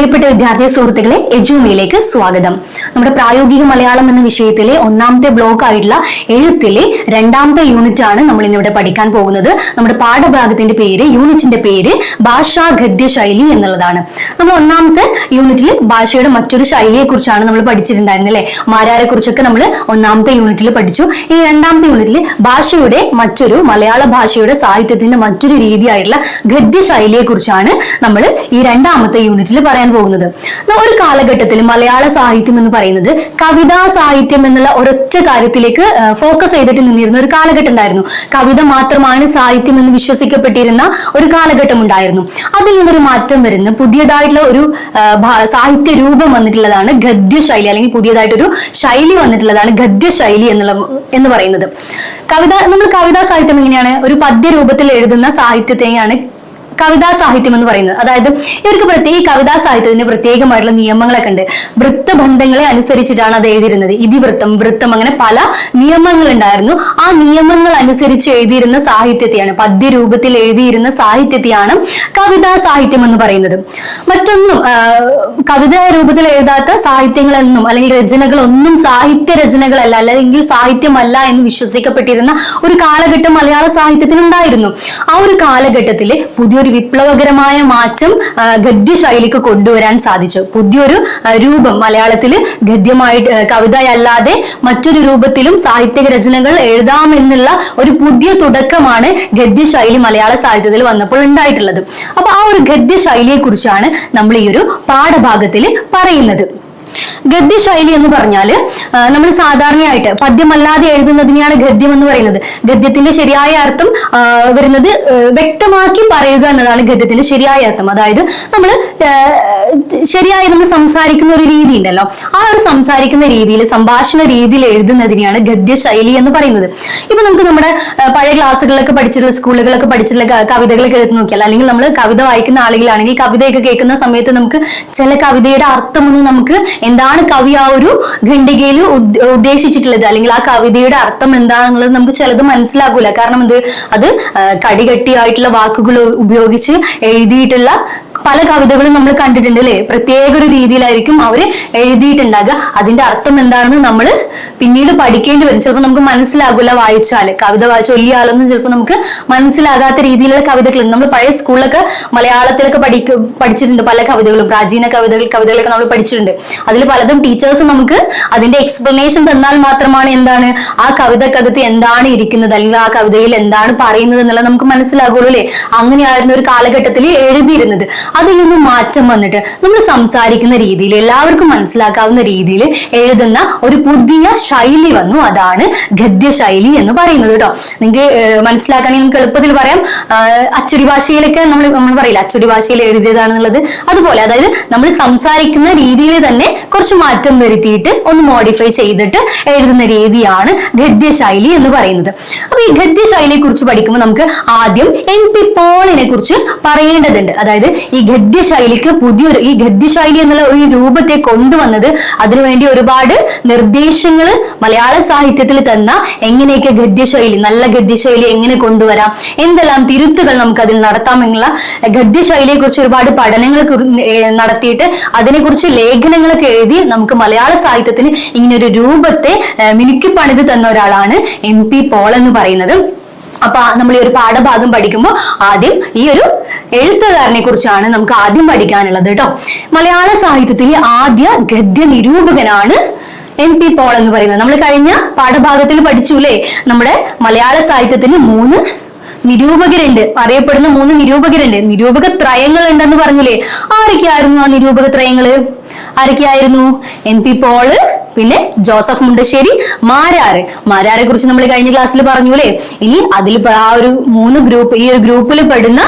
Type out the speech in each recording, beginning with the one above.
പ്രിയപ്പെട്ട വിദ്യാർത്ഥി സുഹൃത്തുക്കളെ എജുമിയിലേക്ക് സ്വാഗതം. നമ്മുടെ പ്രായോഗിക മലയാളം എന്ന വിഷയത്തിലെ ഒന്നാമത്തെ ബ്ലോക്ക് ആയിട്ടുള്ള എഴുത്തിലെ രണ്ടാമത്തെ യൂണിറ്റ് ആണ് നമ്മൾ ഇന്നിവിടെ പഠിക്കാൻ പോകുന്നത്. നമ്മുടെ പാഠഭാഗത്തിന്റെ പേര് യൂണിറ്റിന്റെ പേര് ഭാഷാ ഗദ്യ ശൈലി എന്നുള്ളതാണ്. നമ്മൾ ഒന്നാമത്തെ യൂണിറ്റിൽ ഭാഷയുടെ മറ്റൊരു ശൈലിയെ കുറിച്ചാണ് നമ്മൾ പഠിച്ചിട്ടുണ്ടായിരുന്നത് അല്ലെ? മാരാരെ കുറിച്ചൊക്കെ നമ്മൾ ഒന്നാമത്തെ യൂണിറ്റിൽ പഠിച്ചു. ഈ രണ്ടാമത്തെ യൂണിറ്റിൽ ഭാഷയുടെ മറ്റൊരു മലയാള ഭാഷയുടെ സാഹിത്യത്തിന്റെ മറ്റൊരു രീതിയായിട്ടുള്ള ഗദ്യ ശൈലിയെ കുറിച്ചാണ് നമ്മൾ ഈ രണ്ടാമത്തെ യൂണിറ്റിൽ പറയാൻ പോകുന്നത്. ഒരു കാലഘട്ടത്തിൽ മലയാള സാഹിത്യം എന്ന് പറയുന്നത് കവിതാ സാഹിത്യം എന്നുള്ള ഒരൊറ്റ കാര്യത്തിലേക്ക് ഫോക്കസ് ചെയ്തിട്ട് നിന്നിരുന്ന ഒരു കാലഘട്ടം ഉണ്ടായിരുന്നു. കവിത മാത്രമാണ് സാഹിത്യം എന്ന് വിശ്വസിക്കപ്പെട്ടിരുന്ന ഒരു കാലഘട്ടം ഉണ്ടായിരുന്നു. അതിൽ നിന്നൊരു മാറ്റം വരുന്ന പുതിയതായിട്ടുള്ള ഒരു സാഹിത്യ രൂപം വന്നിട്ടുള്ളതാണ് ഗദ്യ ശൈലി അല്ലെങ്കിൽ പുതിയതായിട്ടൊരു ശൈലി വന്നിട്ടുള്ളതാണ് ഗദ്യ ശൈലി എന്നുള്ള എന്ന് പറയുന്നത്. കവിത നമ്മൾ കവിതാ സാഹിത്യം എങ്ങനെയാണ്? ഒരു പദ്യ രൂപത്തിൽ എഴുതുന്ന സാഹിത്യത്തെയാണ് കവിതാ സാഹിത്യം എന്ന് പറയുന്നത്. അതായത് ഇവർക്ക് പ്രത്യേക ഈ കവിതാ സാഹിത്യത്തിന് പ്രത്യേകമായിട്ടുള്ള നിയമങ്ങളൊക്കെ ഉണ്ട്. വൃത്തബന്ധങ്ങളെ അനുസരിച്ചിട്ടാണ് അത് എഴുതിയിരുന്നത്. ഇതിവൃത്തം വൃത്തം അങ്ങനെ പല നിയമങ്ങൾ ഉണ്ടായിരുന്നു ആ നിയമങ്ങൾ അനുസരിച്ച് എഴുതിയിരുന്ന സാഹിത്യത്തെയാണ് പദ്യരൂപത്തിൽ എഴുതിയിരുന്ന സാഹിത്യത്തെയാണ് കവിതാ സാഹിത്യം എന്ന് പറയുന്നത്. മറ്റൊന്നും കവിതാ രൂപത്തിൽ എഴുതാത്ത സാഹിത്യങ്ങളൊന്നും അല്ലെങ്കിൽ രചനകളൊന്നും സാഹിത്യ രചനകളല്ല അല്ലെങ്കിൽ സാഹിത്യമല്ല എന്ന് വിശ്വസിക്കപ്പെട്ടിരുന്ന ഒരു കാലഘട്ടം മലയാള സാഹിത്യത്തിനുണ്ടായിരുന്നു. ആ ഒരു കാലഘട്ടത്തിൽ പുതിയൊരു വിപ്ലവകരമായ മാറ്റം ഗദ്യശൈലിക്ക് കൊണ്ടുവരാൻ സാധിച്ചു. പുതിയൊരു രൂപം മലയാളത്തിൽ ഗദ്യമായിട്ട് കവിതയല്ലാതെ മറ്റൊരു രൂപത്തിലും സാഹിത്യ രചനകൾ എഴുതാമെന്നുള്ള ഒരു പുതിയ തുടക്കമാണ് ഗദ്യശൈലി മലയാള സാഹിത്യത്തിൽ വന്നപ്പോൾ ഉണ്ടായിട്ടുള്ളത്. അപ്പൊ ആ ഒരു ഗദ്യശൈലിയെ കുറിച്ചാണ് നമ്മൾ ഈ ഒരു പാഠഭാഗത്തിൽ പറയുന്നത്. ഗദ്യശൈലി എന്ന് പറഞ്ഞാൽ നമ്മൾ സാധാരണയായിട്ട് പദ്യമല്ലാതെ എഴുതുന്നതിനെയാണ് ഗദ്യം എന്ന് പറയുന്നത്. ഗദ്യത്തിന്റെ ശരിയായ അർത്ഥം വരുന്നത് വ്യക്തമാക്കി പറയുക എന്നതാണ് ഗദ്യത്തിന്റെ ശരിയായ അർത്ഥം. അതായത് നമ്മൾ ശരിയായി നമ്മൾ സംസാരിക്കുന്ന ഒരു രീതി ഉണ്ടല്ലോ. ആ ഒരു സംസാരിക്കുന്ന രീതിയിൽ സംഭാഷണ രീതിയിൽ എഴുതുന്നതിനെയാണ് ഗദ്യശൈലി എന്ന് പറയുന്നത്. ഇപ്പൊ നമുക്ക് നമ്മുടെ പഴയ ക്ലാസ്സുകളിലൊക്കെ പഠിച്ചിട്ടുള്ള സ്കൂളുകളൊക്കെ പഠിച്ചിട്ടുള്ള കവിതകളൊക്കെ എഴുതി നോക്കിയാൽ അല്ലെങ്കിൽ നമ്മൾ കവിത വായിക്കുന്ന ആളുകളാണെങ്കിൽ കവിതയൊക്കെ കേൾക്കുന്ന സമയത്ത് നമുക്ക് ചില കവിതയുടെ അർത്ഥമൊന്നും നമുക്ക് എന്താണ് കവി ആ ഒരു ഖണ്ഡികയിൽ ഉദ്ദ- ഉദ്ദേശിച്ചിട്ടുള്ളത്. അല്ലെങ്കിൽ ആ കവിതയുടെ അർത്ഥം എന്താണെന്നുള്ളത് നമുക്ക് ചിലത് മനസ്സിലാകൂല കാരണം എന്ത്? അത് കടികട്ടിയായിട്ടുള്ള വാക്കുകൾ ഉപയോഗിച്ച് എഴുതിയിട്ടുള്ള പല കവിതകളും നമ്മൾ കണ്ടിട്ടുണ്ട് അല്ലെ പ്രത്യേക ഒരു രീതിയിലായിരിക്കും അവർ എഴുതിയിട്ടുണ്ടാകുക അതിന്റെ അർത്ഥം എന്താണെന്ന് നമ്മൾ പിന്നീട് പഠിക്കേണ്ടി വരും. ചിലപ്പോൾ നമുക്ക് മനസ്സിലാകില്ല വായിച്ചാൽ. കവിത വായിച്ച വലിയ ആളൊന്നും ചിലപ്പോൾ നമുക്ക് മനസ്സിലാകാത്ത രീതിയിലുള്ള കവിതകളുണ്ട്. നമ്മൾ പഴയ സ്കൂളിലൊക്കെ മലയാളത്തിലൊക്കെ പഠിക്ക പഠിച്ചിട്ടുണ്ട് പല കവിതകളും. പ്രാചീന കവിതകൾ കവിതകളൊക്കെ നമ്മൾ പഠിച്ചിട്ടുണ്ട്. അതിൽ പലതും ടീച്ചേഴ്സ് നമുക്ക് അതിന്റെ എക്സ്പ്ലനേഷൻ തന്നാൽ മാത്രമാണ് എന്താണ് ആ കവിതക്കകത്ത് എന്താണ് ഇരിക്കുന്നത്. അല്ലെങ്കിൽ ആ കവിതയിൽ എന്താണ് പറയുന്നത് എന്നുള്ളത് നമുക്ക് മനസ്സിലാകുള്ളൂ അല്ലെ അങ്ങനെയായിരുന്നു ഒരു കാലഘട്ടത്തിൽ എഴുതിയിരുന്നത്. അതിൽ നിന്ന് മാറ്റം വന്നിട്ട് നമ്മൾ സംസാരിക്കുന്ന രീതിയിൽ എല്ലാവർക്കും മനസ്സിലാക്കാവുന്ന രീതിയിൽ എഴുതുന്ന ഒരു പുതിയ ശൈലി വന്നു. അതാണ് ഗദ്യശൈലി എന്ന് പറയുന്നത് കേട്ടോ. നിങ്ങൾക്ക് മനസ്സിലാക്കണമെങ്കിൽ നമുക്ക് എളുപ്പത്തിൽ പറയാം. അച്ചടി ഭാഷയിലൊക്കെ നമ്മൾ നമ്മൾ പറയില്ല അച്ചടി ഭാഷയിൽ എഴുതിയതാണെന്നുള്ളത്? അതുപോലെ അതായത് നമ്മൾ സംസാരിക്കുന്ന രീതിയിൽ തന്നെ കുറച്ച് മാറ്റം വരുത്തിയിട്ട് ഒന്ന് മോഡിഫൈ ചെയ്തിട്ട് എഴുതുന്ന രീതിയാണ് ഗദ്യശൈലി എന്ന് പറയുന്നത്. അപ്പൊ ഈ ഗദ്യശൈലിയെ കുറിച്ച് പഠിക്കുമ്പോൾ നമുക്ക് ആദ്യം എം പി പോളിനെ കുറിച്ച് പറയേണ്ടതുണ്ട്. അതായത് ഈ ഗദ്യശൈലിക്ക് പുതിയൊരു ഈ ഗദ്യശൈലി എന്നുള്ള ഒരു രൂപത്തെ കൊണ്ടുവന്നത് അതിനുവേണ്ടി ഒരുപാട് നിർദ്ദേശങ്ങൾ മലയാള സാഹിത്യത്തിൽ തന്ന എങ്ങനെയൊക്കെ ഗദ്യശൈലി നല്ല ഗദ്യശൈലി എങ്ങനെ കൊണ്ടുവരാം എന്തെല്ലാം തിരുത്തുകൾ നമുക്ക് അതിൽ നടത്താമെന്നുള്ള ഗദ്യശൈലിയെ കുറിച്ച് ഒരുപാട് പഠനങ്ങൾ നടത്തിയിട്ട് അതിനെക്കുറിച്ച് ലേഖനങ്ങളൊക്കെ എഴുതി നമുക്ക് മലയാള സാഹിത്യത്തിന് ഇങ്ങനെ ഒരു രൂപത്തെ മിനുക്കി പണിത് തന്ന ഒരാളാണ് എം പി പോൾ എന്ന് പറയുന്നത്. അപ്പൊ നമ്മൾ ഈ ഒരു പാഠഭാഗം പഠിക്കുമ്പോൾ ആദ്യം ഈ ഒരു എഴുത്തുകാരനെ കുറിച്ചാണ് നമുക്ക് ആദ്യം പഠിക്കാനുള്ളത് കേട്ടോ മലയാള സാഹിത്യത്തിലെ ആദ്യ ഗദ്യ നിരൂപകനാണ് എം പി പോൾ എന്ന് പറയുന്നത്. നമ്മൾ കഴിഞ്ഞ പാഠഭാഗത്തിൽ പഠിച്ചു അല്ലേ നമ്മുടെ മലയാള സാഹിത്യത്തിന് മൂന്ന് നിരൂപകരുണ്ട്. അറിയപ്പെടുന്ന മൂന്ന് നിരൂപകരുണ്ട്. നിരൂപക ത്രയങ്ങൾ ഉണ്ടെന്ന് പറഞ്ഞില്ലേ? ആരൊക്കെയായിരുന്നു ആ നിരൂപക ത്രയങ്ങൾ? ആരൊക്കെയായിരുന്നു? എം പി പോൾ പിന്നെ ജോസഫ് മുണ്ടശ്ശേരി മാരാറ് മാരാറെ കുറിച്ച് നമ്മൾ കഴിഞ്ഞ ക്ലാസ്സിൽ പറഞ്ഞു അല്ലേ ഇനി അതിൽ ആ ഒരു മൂന്ന് ഗ്രൂപ്പ് ഈ ഒരു ഗ്രൂപ്പിൽ പെടുന്ന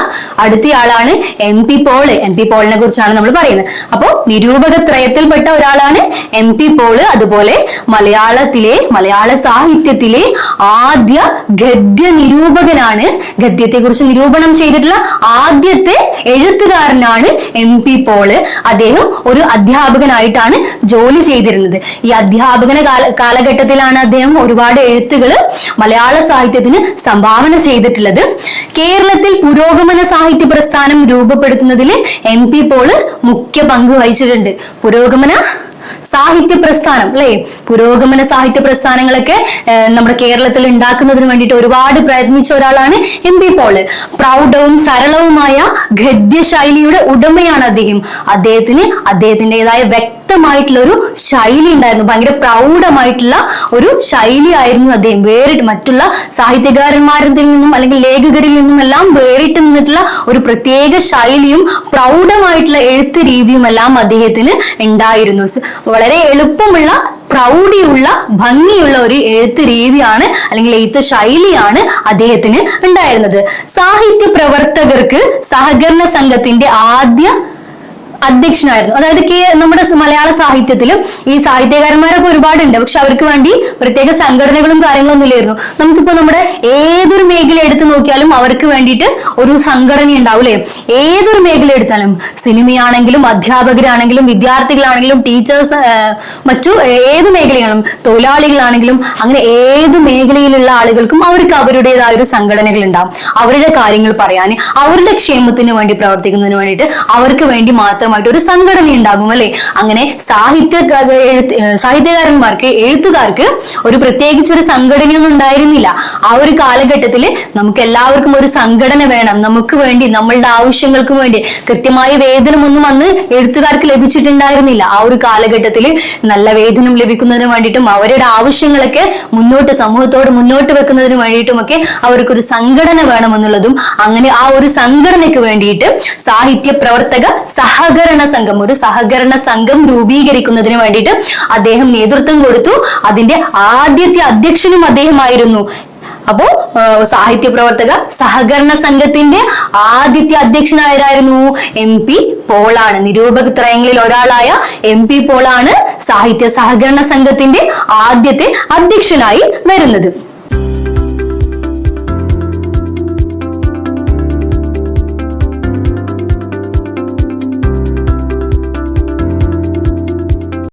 അടുത്തയാളാണ് M P Paul M P പോളിനെ കുറിച്ചാണ് നമ്മൾ പറയുന്നത്. അപ്പോൾ നിരൂപക ത്രയത്തിൽപ്പെട്ട ഒരാളാണ് എം പി പോൾ അതുപോലെ മലയാളത്തിലെ മലയാള സാഹിത്യത്തിലെ ആദ്യ ഗദ്യ നിരൂപകനാണ്. ഗദ്യത്തെ കുറിച്ച് നിരൂപണം ചെയ്തിട്ടുള്ള ആദ്യത്തെ എഴുത്തുകാരനാണ് എം പി പോൾ അദ്ദേഹം ഒരു അധ്യാപകനായിട്ടാണ് ജോലി ചെയ്തിരുന്നത്. ഈ അധ്യാപകന കാല കാലഘട്ടത്തിലാണ് അദ്ദേഹം ഒരുപാട് എഴുത്തുകൾ മലയാള സാഹിത്യത്തിന് സംഭാവന ചെയ്തിട്ടുള്ളത്. കേരളത്തിൽ പുരോഗമന സാഹിത്യ പ്രസ്ഥാനം രൂപപ്പെടുത്തുന്നതിൽ എം പി പോൾ മുഖ്യ പങ്ക് വഹിച്ചിട്ടുണ്ട്. പുരോഗമന സാഹിത്യ പ്രസ്ഥാനം അല്ലെ? പുരോഗമന സാഹിത്യ പ്രസ്ഥാനങ്ങളൊക്കെ നമ്മുടെ കേരളത്തിൽ ഉണ്ടാക്കുന്നതിന് വേണ്ടിയിട്ട് ഒരുപാട് പ്രയത്നിച്ച ഒരാളാണ് എം പി പോൾ. പ്രൗഢവും സരളവുമായ ഗദ്യ ശൈലിയുടെ ഉടമയാണ് അദ്ദേഹം. അദ്ദേഹത്തിന് അദ്ദേഹത്തിന്റെതായ വ്യക്തമായിട്ടുള്ള ഒരു ശൈലി ഉണ്ടായിരുന്നു. ഭയങ്കര പ്രൗഢമായിട്ടുള്ള ഒരു ശൈലി ആയിരുന്നു അദ്ദേഹം. വേറിട്ട് മറ്റുള്ള സാഹിത്യകാരന്മാരിൽ നിന്നും അല്ലെങ്കിൽ ലേഖകരിൽ നിന്നും എല്ലാം വേറിട്ട് നിന്നിട്ടുള്ള ഒരു പ്രത്യേക ശൈലിയും പ്രൗഢമായിട്ടുള്ള എഴുത്ത് രീതിയും എല്ലാം അദ്ദേഹത്തിന് ഉണ്ടായിരുന്നു. വളരെ എളുപ്പമുള്ള പ്രൗഢിയുള്ള ഭംഗിയുള്ള ഒരു എഴുത്ത് രീതിയാണ് അല്ലെങ്കിൽ എഴുത്ത് ശൈലിയാണ് അദ്ദേഹത്തിന് ഉണ്ടായിരുന്നത്. സാഹിത്യ പ്രവർത്തകർക്ക് സഹകരണ സംഘത്തിന്റെ ആദ്യ അധ്യക്ഷനായിരുന്നു. അതായത് നമ്മുടെ മലയാള സാഹിത്യത്തിലും ഈ സാഹിത്യകാരന്മാരൊക്കെ ഒരുപാടുണ്ട്. പക്ഷെ അവർക്ക് വേണ്ടി പ്രത്യേക സംഘടനകളും കാര്യങ്ങളൊന്നും ഇല്ലായിരുന്നു. നമുക്കിപ്പോ നമ്മുടെ ഏതൊരു മേഖല എടുത്തു നോക്കിയാലും അവർക്ക് വേണ്ടിയിട്ട് ഒരു സംഘടന ഉണ്ടാവൂലേ? ഏതൊരു മേഖല എടുത്താലും സിനിമയാണെങ്കിലും അധ്യാപകരാണെങ്കിലും വിദ്യാർത്ഥികളാണെങ്കിലും ടീച്ചേഴ്സ് മറ്റു ഏത് മേഖലയാണെങ്കിലും തൊഴിലാളികളാണെങ്കിലും അങ്ങനെ ഏത് മേഖലയിലുള്ള ആളുകൾക്കും അവർക്ക് അവരുടേതായ ഒരു സംഘടനകൾ ഉണ്ടാവും. അവരുടെ കാര്യങ്ങൾ പറയാൻ അവരുടെ ക്ഷേമത്തിന് വേണ്ടി പ്രവർത്തിക്കുന്നതിന് വേണ്ടിയിട്ട് അവർക്ക് വേണ്ടി മാത്രമായിട്ട് ഒരു സംഘടന ഉണ്ടാകും അല്ലെ? അങ്ങനെ സാഹിത്യ സാഹിത്യകാരന്മാർക്ക് എഴുത്തുകാർക്ക് ഒരു പ്രത്യേകിച്ച് ഒരു സംഘടനയൊന്നും ഉണ്ടായിരുന്നില്ല. ആ ഒരു കാലഘട്ടത്തിൽ നമുക്ക് എല്ലാവർക്കും ഒരു സംഘടന വേണം. നമുക്ക് വേണ്ടി നമ്മളുടെ ആവശ്യങ്ങൾക്ക് വേണ്ടി കൃത്യമായ വേതനമൊന്നും അന്ന് എഴുത്തുകാർക്ക് ലഭിച്ചിട്ടുണ്ടായിരുന്നില്ല. ആ ഒരു കാലഘട്ടത്തിൽ നല്ല വേതനം ലഭിക്കുന്നതിന് വേണ്ടിയിട്ടും അവരുടെ ആവശ്യങ്ങളൊക്കെ മുന്നോട്ട് സമൂഹത്തോട് മുന്നോട്ട് വെക്കുന്നതിന് വേണ്ടിയിട്ടുമൊക്കെ അവർക്കൊരു സംഘടന വേണമെന്നുള്ളതും അങ്ങനെ ആ ഒരു സംഘടനയ്ക്ക് വേണ്ടിയിട്ട് സാഹിത്യ പ്രവർത്തക സഹകരണ സംഘം ഒരു സഹകരണ സംഘം രൂപീകരിക്കുന്നതിന് വേണ്ടിയിട്ട് അദ്ദേഹം നേതൃത്വം കൊടുത്തു. അതിന്റെ ആദ്യത്തെ അധ്യക്ഷനും അദ്ദേഹമായിരുന്നു. അപ്പോ സാഹിത്യ പ്രവർത്തക സഹകരണ സംഘത്തിന്റെ ആദ്യത്തെ അധ്യക്ഷനായതായിരുന്നു എം പി പോളാണ്. നിരൂപക ത്രയങ്ങളിൽ ഒരാളായ എം പി പോളാണ് സാഹിത്യ സഹകരണ സംഘത്തിന്റെ ആദ്യത്തെ അധ്യക്ഷനായി വരുന്നത്.